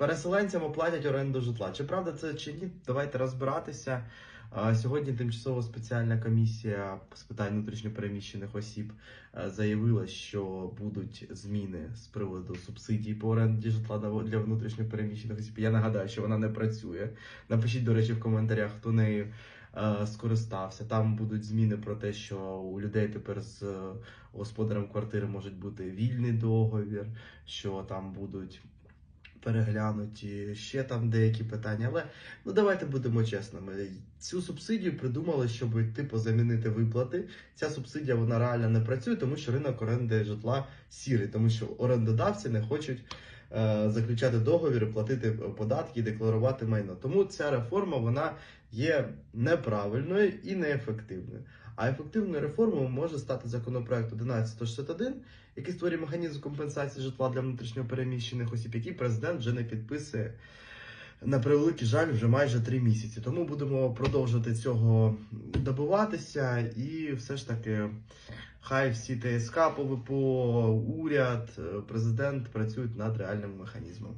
Переселенцям оплатять оренду житла. Чи правда це чи ні? Давайте розбиратися. Сьогодні тимчасова спеціальна комісія з питань внутрішньопереміщених осіб е, заявила, що будуть зміни з приводу субсидій по оренді житла для внутрішньопереміщених осіб. Я нагадаю, що вона не працює. Напишіть, до речі, в коментарях, хто нею е, скористався. Там будуть зміни про те, що у людей тепер з е, господарем квартири може бути вільний договір, що там будуть переглянуті ще там деякі питання. Але ну давайте будемо чесними. Цю субсидію придумали, щоб типу замінити виплати. Ця субсидія вона реально не працює, тому що ринок оренди житла сірий, тому що орендодавці не хочуть. е, Заключати договір, платити податки, декларувати майно. Тому ця реформа вона є неправильною і неефективною. А ефективною реформою може стати законопроект 1161, який створює механізм компенсації житла для внутрішньо переміщених осіб, який президент вже не підписує на превеликий жаль вже майже три місяці. Тому будемо продовжувати цього добиватися, і все ж таки, хай всі ТСК, ПВПО, уряд, президент працюють над реальним механізмом.